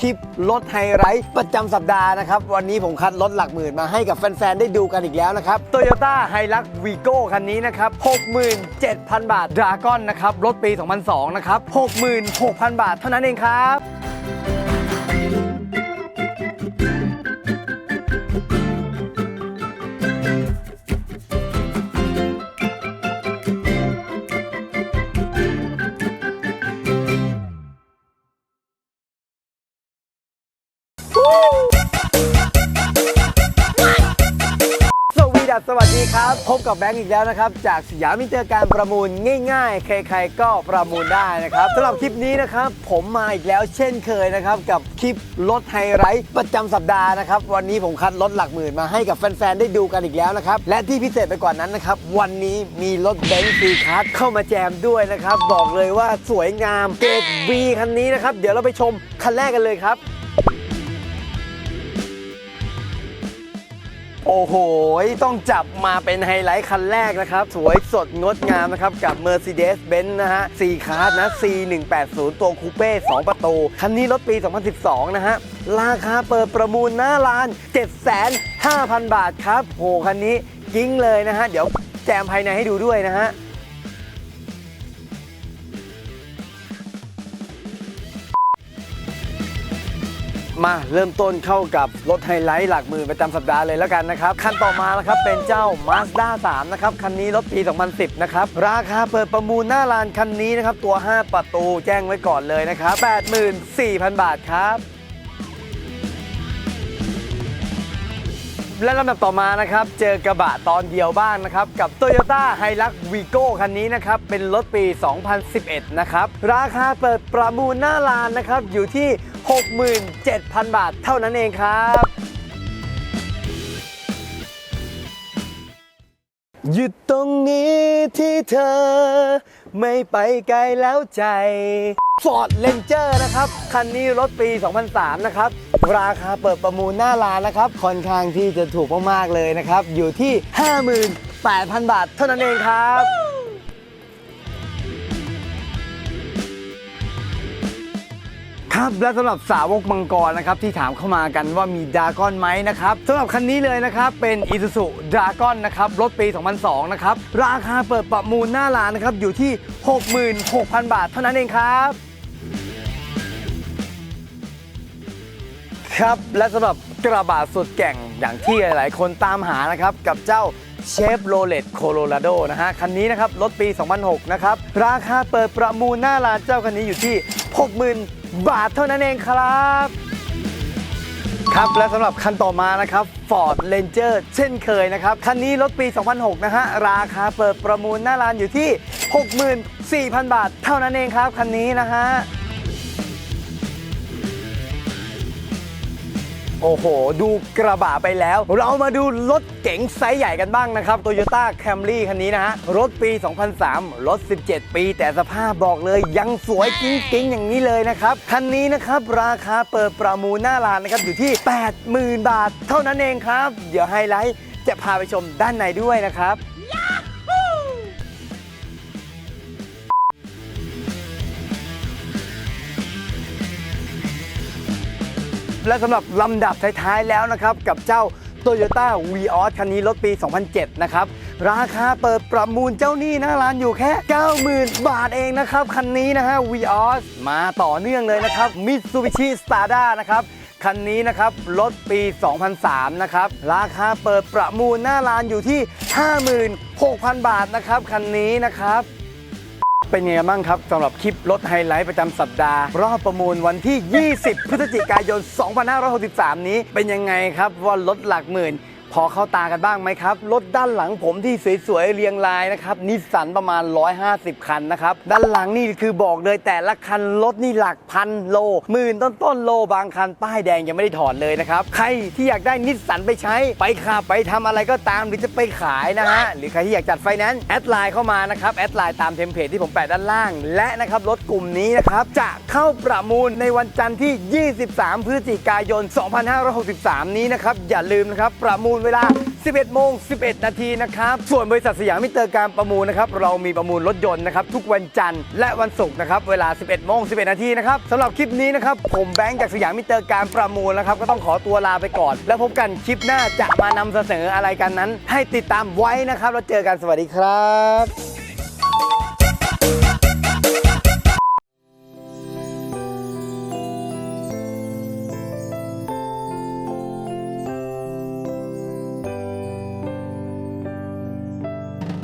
คลิปรถไฮไรท์ประจำสัปดาห์นะครับ วันนี้ผมคัดรถหลักหมื่นมาให้กับแฟน ๆ ได้ดูกันอีกแล้วนะครับ Toyota h i l u x Vigo คันนี้นะครับ 67,000 บาทดราก้อนนะครับ รถปี 2002 นะครับ 66,000 บาทเท่านั้นเองครับ สวัสดีครับ พบกับแบงค์อีกแล้วนะครับ จากสยามมิเตอร์การประมูลง่ายๆ ใครๆก็ประมูลได้นะครับสำหรับคลิปนี้นะครับ ผมมาอีกแล้วเช่นเคยนะครับ กับคลิปรถไฮไรท์ประจำสัปดาห์นะครับ วันนี้ผมคัดรถหลักหมื่นมาให้กับแฟนๆ ได้ดูกันอีกแล้วนะครับ และที่พิเศษไปกว่านั้นนะครับ วันนี้มีรถเบนซ์ซีคัสเข้ามาแจมด้วยนะครับ บอกเลยว่าสวยงามเกรด B คันนี้นะครับ เดี๋ยวเราไปชมคันแรกกันเลยครับ โอ้โห ต้องจับมาเป็นไฮไลท์คันแรกนะครับ สวยสดงดงามนะครับ กับ Mercedes-Benz นะฮะ4คาร์ดนะ C180 ตัวคูเป้ 2 ประตู คันนี้รถปี 2012 นะฮะ ราคาเปิดประมูลหน้าร้าน 7,500,000บาทครับ โห คันนี้กิ้งเลยนะฮะ เดี๋ยวแจมภายในให้ดูด้วยนะฮะ มาเริ่มต้นเข้ากับรถไฮไลท์หลักหมื่นประจำสัปดาห์เลยแล้วกันนะครับ คันต่อมานะครับเป็นเจ้า Mazda 3 นะครับ คันนี้รถปี 2010 นะครับ ราคาเปิดประมูลหน้าลานคันนี้นะครับ ตัว 5 ประตูแจ้งไว้ก่อนเลยนะครับ 84,000 บาทครับและลำดับต่อมานะครับ เจอกระบะตอนเดียวบ้างนะครับ กับ Toyota Hilux Vigo คันนี้นะครับ เป็นรถปี 2011 นะครับ ราคาเปิดประมูลหน้าลานนะครับ อยู่ที่ 67,000 บาทเท่านั้นเองครับ หยุดตรงนี้ที่เธอ ไม่ไปไกลแล้วใจ Ford Ranger นะครับ คันนี้รถปี 2003 นะครับ ราคาเปิดประมูลหน้าร้านนะครับ ค่อนข้างที่จะถูกมาก ๆ เลยนะครับ อยู่ที่ 58,000 บาทเท่านั้นเองครับ ครับและสำหรับสาวกมังกรนะครับที่ถามเข้ามากันว่ามีดากอนไหมนะครับสำหรับคันนี้เลยนะครับเป็น i s u z u d r a g o n นะครับรถปี 2002 นะครับราคาเปิดประมูลหน้าร้านนะครับอยู่ที่ 66,000 บาทเท่านั้นเองครับครับและสำหรับกระบะสุดแก่งอย่างที่หลาย ๆ คนตามหานะครับกับเจ้า เชฟโรเลตโคโลราโดนะฮะ คันนี้นะครับ รถปี 2006 นะครับ ราคาเปิดประมูลหน้าร้านเจ้าคันนี้อยู่ที่ 60,000 บาทเท่านั้นเองครับ ครับ และสำหรับคันต่อมานะครับ Ford Ranger เช่นเคยนะครับ คันนี้รถปี 2006 นะฮะ ราคาเปิดประมูลหน้าร้านอยู่ที่ 64,000 บาทเท่านั้นเองครับ คันนี้นะฮะ โอ้โห ดูกระบะไปแล้ว เรามาดูรถเก๋งไซส์ใหญ่กันบ้างนะครับ Toyota Camry คันนี้นะฮะ รถปี 2003 รถ 17 ปี แต่สภาพบอกเลยยังสวยกิ้งกิ้งอย่างนี้เลยนะครับ คันนี้นะครับ ราคาเปิดประมูลหน้าร้านนะครับ อยู่ที่ 80,000 บาท เท่านั้นเองครับ เดี๋ยวไฮไลท์จะพาไปชมด้านในด้วยนะครับ และสำหรับลำดับท้ายๆแล้วนะครับกับเจ้า Toyota v ีออคันนี้รถปี 2007 นะครับ ราคาเปิดประมูลเจ้าหนี้หน้าร้านอยู่แค่ 90,000 บาทเองนะครับ คันนี้นะฮะ v ีออมาต่อเนื่องเลยนะครับ Mitsubishi Stada นะครับคันนี้นะครับรถปี 2003 นะครับ ราคาเปิดประมูลหน้าร้านอยู่ที่ 56,000 บาทนะครับ คันนี้นะครับ เป็นไงไงบ้างครับสำหรับคลิปรถไฮไลท์ประจำสัปดาห์ รอบประมูลวันที่ 20 พฤศจิกายน 2563 นี้เป็นยังไงครับว่ารถหลักหมื่น พอเข้าตากันบ้างไหมครับ รถด้านหลังผมที่สวยๆเรียงรายนะครับนิสสันประมาณ 150 คันนะครับ ด้านหลังนี่คือบอกเลยแต่ละคันรถนี่หลักพันโลหมื่นต้นต้นๆโลบางคันป้ายแดงยังไม่ได้ถอดเลยนะครับ ใครที่อยากได้นิสสันไปใช้ไปขับไปทำอะไรก็ตามหรือจะไปขายนะฮะหรือใครที่อยากจัดไฟแนนซ์แอดไลน์เข้ามานะครับแอดไลน์ตามเทมเพลตที่ผมแปะด้านล่าง และนะครับรถกลุ่มนี้นะครับจะเข้าประมูลในวันจันทร์ที่ 23 พฤศจิกายน 2563 นี้นะครับอย่าลืมนะครับประมูลเวลา 11 โมง 11 นาทีนะครับ ส่วนบริษัทสยามมิเตอร์การประมูลนะครับ เรามีประมูลรถยนต์นะครับ ทุกวันจันทร์และวันศุกร์นะครับ เวลา 11 โมง 11 นาทีนะครับสำหรับคลิปนี้นะครับ ผมแบงค์จากสยามมิเตอร์การประมูลนะครับ ก็ต้องขอตัวลาไปก่อน แล้วพบกันคลิปหน้าจะมานำเสนออะไรกันนั้น ให้ติดตามไว้นะครับ แล้วเจอกันสวัสดีครับ